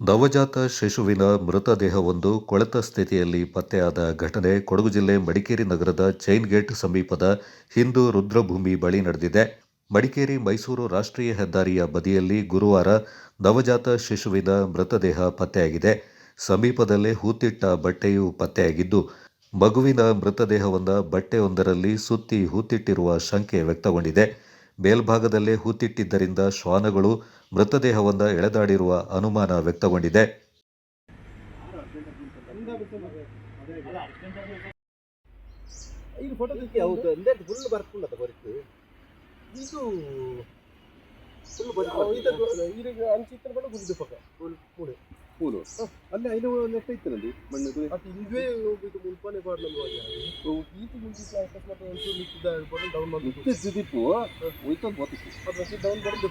ನವಜಾತ ಶಿಶುವಿನ ಮೃತದೇಹವೊಂದು ಕೊಳೆತ ಸ್ಥಿತಿಯಲ್ಲಿ ಪತ್ತೆಯಾದ ಘಟನೆ ಕೊಡಗು ಜಿಲ್ಲೆ ಮಡಿಕೇರಿ ನಗರದ ಚೈನ್ ಗೇಟ್ ಸಮೀಪದ ಹಿಂದೂ ರುದ್ರಭೂಮಿ ಬಳಿ ನಡೆದಿದೆ. ಮಡಿಕೇರಿ ಮೈಸೂರು ರಾಷ್ಟ್ರೀಯ ಹೆದ್ದಾರಿಯ ಬದಿಯಲ್ಲಿ ಗುರುವಾರ ನವಜಾತ ಶಿಶುವಿನ ಮೃತದೇಹ ಪತ್ತೆಯಾಗಿದೆ. ಸಮೀಪದಲ್ಲೇ ಹೂತಿಟ್ಟ ಬಟ್ಟೆಯೂ ಪತ್ತೆಯಾಗಿದ್ದು, ಮಗುವಿನ ಮೃತದೇಹವನ್ನ ಬಟ್ಟೆಯೊಂದರಲ್ಲಿ ಸುತ್ತಿ ಹೂತಿಟ್ಟಿರುವ ಶಂಕೆ ವ್ಯಕ್ತಗೊಂಡಿದೆ. ಮೇಲ್ಭಾಗದಲ್ಲೇ ಹೂತಿಟ್ಟಿದ್ದರಿಂದ ಶ್ವಾನಗಳು ಮೃತದೇಹವನ್ನ ಎಳೆದಾಡಿರುವ ಅನುಮಾನ ವ್ಯಕ್ತಗೊಂಡಿದೆ. ಇದು ಪೂಲು ಅಲ್ಲಿ ಐದು ನೆಟ್ಟ ಇತ್ತು ಮಣ್ಣದು ಅದು ಇದುವೇ ಹೋಗಿದ್ದು ಮುಲ್ಪನೆ ಪಾಡ್ ನಮ್ಮ ಈತಿ ಮುಂಚಿತ ಅಕಸ್ಮಾತ್ ಡೌನ್ ಮಾಡಿ ಇತ್ತು ಸುದಿಪ್ಪು ಹೋಯ್ತು ಅದು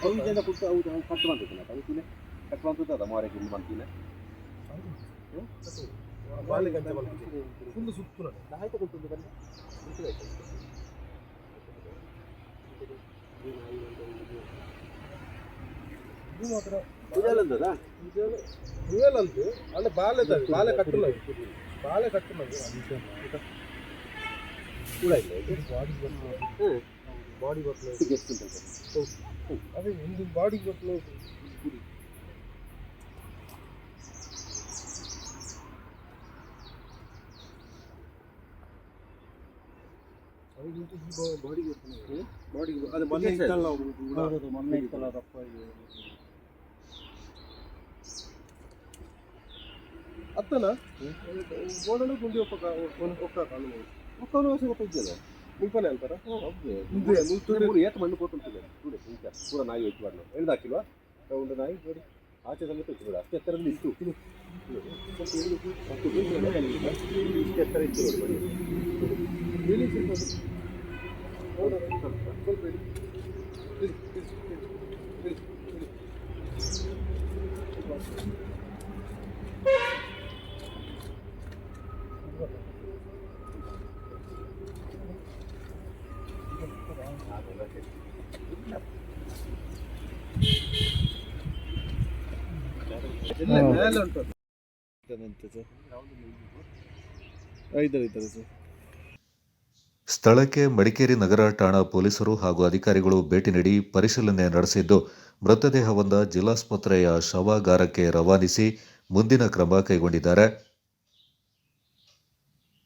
ಡೌನ್ ಜನ ಕೊಟ್ಟು ಅವು ಕಟ್ ಮಾಡ್ತಿದ್ದಾನೆ ಅದಕ್ಕೆ ಕಟ್ ಮಾಡ್ತಿದ್ದ ಅದ ಮಾರೆ ಇಲ್ಲಿ ಮಾಡ್ತೀನಿ ಬಾಲಿಗೆ ಫುಲ್ ಸುತ್ತು ನಾನು ಆಯ್ತು ಕೊಟ್ಟು ಬಂದು ಇದು ಮಾತ್ರ ಕುಜಾಲಂದದ ರಿಯಲ್ ಅಂತ ಅಂದ್ರೆ ಬಾಲೆ ತವೆ ಬಾಲೆ ಕಟ್ಟಲ್ಲ ಬಾಲೆ ಕಟ್ಟಲ್ಲ ಕೂಡ ಇಲ್ಲ ಇದು ಬಾಡಿ ಬರ್ತದೆ ಬಾಡಿ ಬರ್ತದೆ ಎಷ್ಟು ಉಂಟು ಅದೇ ಒಂದು ಬಾಡಿ ಬರ್ತದೆ ಬಾಡಿಗೆ ಬಾಡಿಗೆ ಅದು ಮೊನ್ನೆ ಇತ್ತಲ್ಲ ಹೌದು ಮೊನ್ನೆ ಇತ್ತಲ್ಲ ದಪ್ಪ ಅತ್ತನ ಗೋಡಲು ಗುಂಡಿ ಒಪ್ಪ ಒಕ್ಕ ಕಾಲು ಮಕ್ಕಳು ವರ್ಷ ಗೊತ್ತಿದ್ದಲ್ಲ ಮುಲ್ಪನೆ ಅಂತಾರ ಹೌದು. ಮುಂದೆ ಮುಂದೆ ಮೂರು ಏಟ್ ಮಣ್ಣು ಕೊಟ್ಟಿರ್ತದೆ ನೋಡಿ ಈಗ ಪೂರ ನಾಯಿ ಹೋಯ್ತು ಬಾಡ್ಲು ಎಳ್ದಾಕಿಲ್ವಾ ಒಂದು ನಾಯಿ ನೋಡಿ. ಆಚೆ ಸಮೇತ ನೋಡಿ ಅಷ್ಟು ಎತ್ತರದಲ್ಲಿ ಇತ್ತು. ಇಷ್ಟು ಎತ್ತರ ಇತ್ತು ನೋಡಿ. ಹೇಳಿ ಸ್ವಲ್ಪ ಸ್ಥಳಕ್ಕೆ ಮಡಿಕೇರಿ ನಗರ ಠಾಣಾ ಪೊಲೀಸರು ಹಾಗೂ ಅಧಿಕಾರಿಗಳು ಭೇಟಿ ನೀಡಿ ಪರಿಶೀಲನೆ ನಡೆಸಿದ್ದು ಮೃತದೇಹವನ್ನು ಜಿಲ್ಲಾಸ್ಪತ್ರೆಯ ಶವಾಗಾರಕ್ಕೆ ರವಾನಿಸಿ ಮುಂದಿನ ಕ್ರಮ ಕೈಗೊಂಡಿದ್ದಾರೆ.